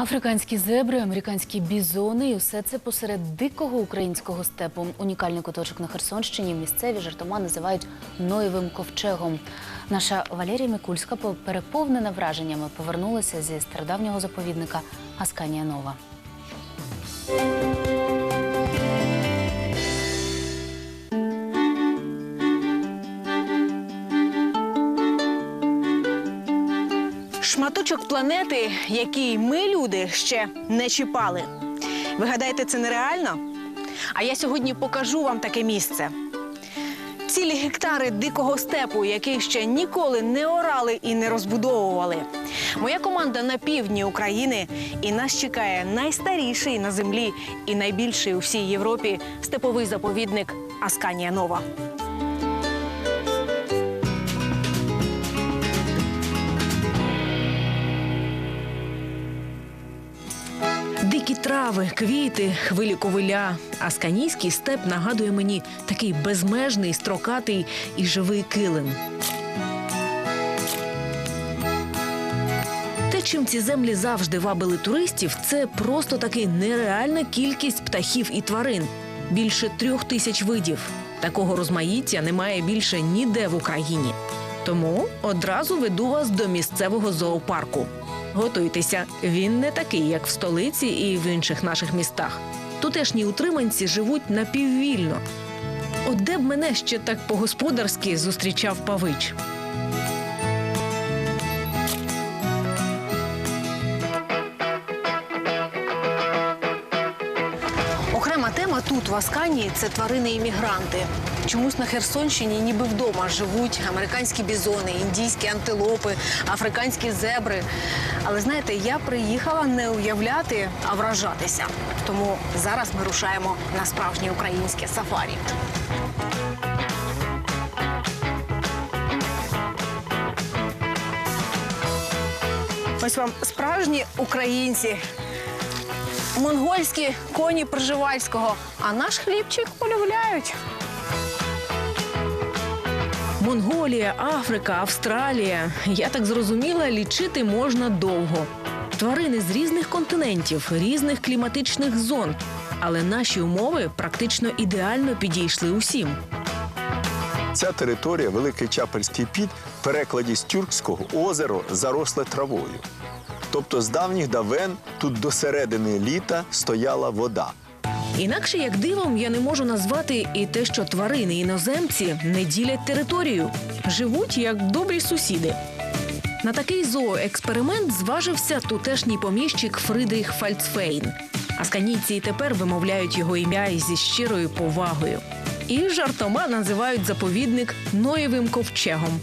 Африканські зебри, американські бізони і усе це посеред дикого українського степу. Унікальний куточок на Херсонщині місцеві жартома називають Ноєвим ковчегом. Наша Валерія Мікульська, по- переповнена враженнями, повернулася зі стародавнього заповідника Асканія Нова. Шматочок планети, який ми, люди, ще не чіпали. Ви гадаєте, це нереально? А я сьогодні покажу вам таке місце. Цілі гектари дикого степу, який ще ніколи не орали і не розбудовували. Моя команда на півдні України, і нас чекає найстаріший на землі і найбільший у всій Європі степовий заповідник Асканія Нова. Дикі трави, квіти, хвилі ковиля. Асканійський степ нагадує мені такий безмежний, строкатий і живий килим. Те, чим ці землі завжди вабили туристів, це просто таки нереальна кількість птахів і тварин. Більше трьох тисяч видів. Такого розмаїття немає більше ніде в Україні. Тому одразу веду вас до місцевого зоопарку. Готуйтеся, він не такий, як в столиці і в інших наших містах. Тутешні утриманці живуть напіввільно. От де б мене ще так по-господарськи зустрічав павич. Тут, в Асканії, це тварини-іммігранти. Чомусь на Херсонщині ніби вдома живуть американські бізони, індійські антилопи, африканські зебри. Але знаєте, я приїхала не уявляти, а вражатися. Тому зараз ми рушаємо на справжнє українське сафарі. Ось вам справжні українці. Монгольські коні Пржевальського, а наш хлібчик полюбляють. Монголія, Африка, Австралія. Я так зрозуміла, лічити можна довго. Тварини з різних континентів, різних кліматичних зон. Але наші умови практично ідеально підійшли усім. Ця територія, Великий Чапельський піт, в перекладі з тюркського озеро заросле травою. Тобто з давніх давен тут до середини літа стояла вода. Інакше як дивом я не можу назвати і те, що тварини іноземці не ділять територію, живуть як добрі сусіди. На такий зооексперимент зважився тутешній поміщик Фридріх Фальцфейн. Асканійці і тепер вимовляють його ім'я зі щирою повагою. І жартома називають заповідник Ноєвим ковчегом.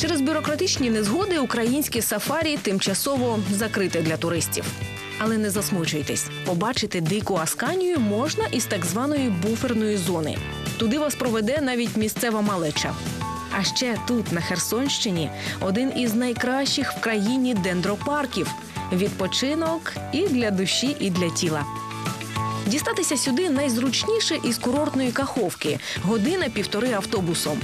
Через бюрократичні незгоди українське сафарі тимчасово закрите для туристів. Але не засмучуйтесь, побачити дику Асканію можна із так званої буферної зони. Туди вас проведе навіть місцева малеча. А ще тут, на Херсонщині, один із найкращих в країні дендропарків. Відпочинок і для душі, і для тіла. Дістатися сюди найзручніше із курортної каховки година півтори автобусом.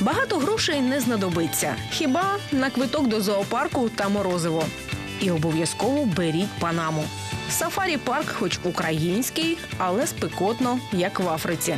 Багато грошей не знадобиться, хіба на квиток до зоопарку та морозиво. І обов'язково беріть панаму. Сафарі парк, хоч український, але спекотно, як в Африці.